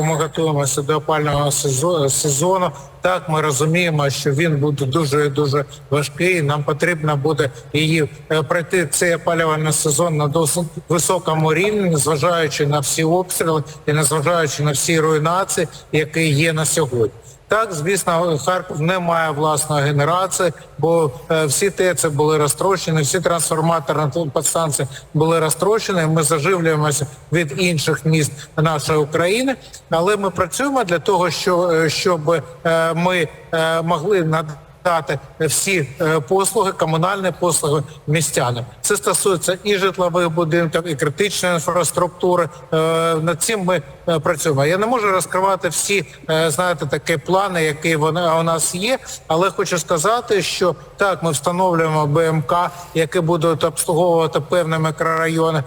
Ми готуємося до опального сезону. Так, ми розуміємо, що він буде дуже дуже важкий. Нам потрібно буде її е, пройти цей опалювальний сезон на досить високому рівні, незважаючи на всі обстріли і незважаючи на всі руйнації, які є на сьогодні. Так, звісно, Харків не має власної генерації, бо е, всі ТЕЦ були розтрощені, всі трансформаторні підстанції були розтрощені. Ми заживлюємося від інших міст нашої України, але ми працюємо для того, е, щоб е, ми могли надати дати всі е, послуги, комунальні послуги містянам. Це стосується і житлових будинків, і критичної інфраструктури. Е, Над цим ми е, працюємо. Я не можу розкривати всі, знаєте, такі плани, які вони у нас є, але хочу сказати, що так, ми встановлюємо БМК, які будуть обслуговувати певні мікрорайони,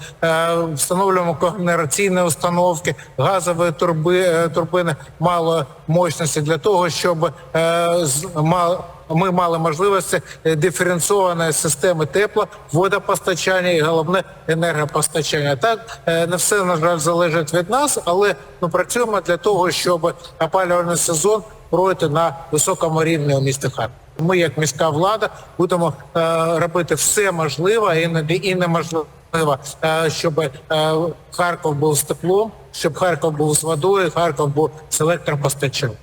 встановлюємо когенераційні установки, газові турби, турбини малої мощності для того, щоб е, ми мали можливості е, диференційованої системи тепла, водопостачання і головне енергопостачання. Так не все на жаль залежить від нас, але ми працюємо для того, щоб опалювальний сезон пройти на високому рівні у місті Харків. Ми, як міська влада, будемо е, робити все можливе, і неможливе, е, щоб Харків був з теплом, щоб Харків був з водою, Харків був з електропостачанням.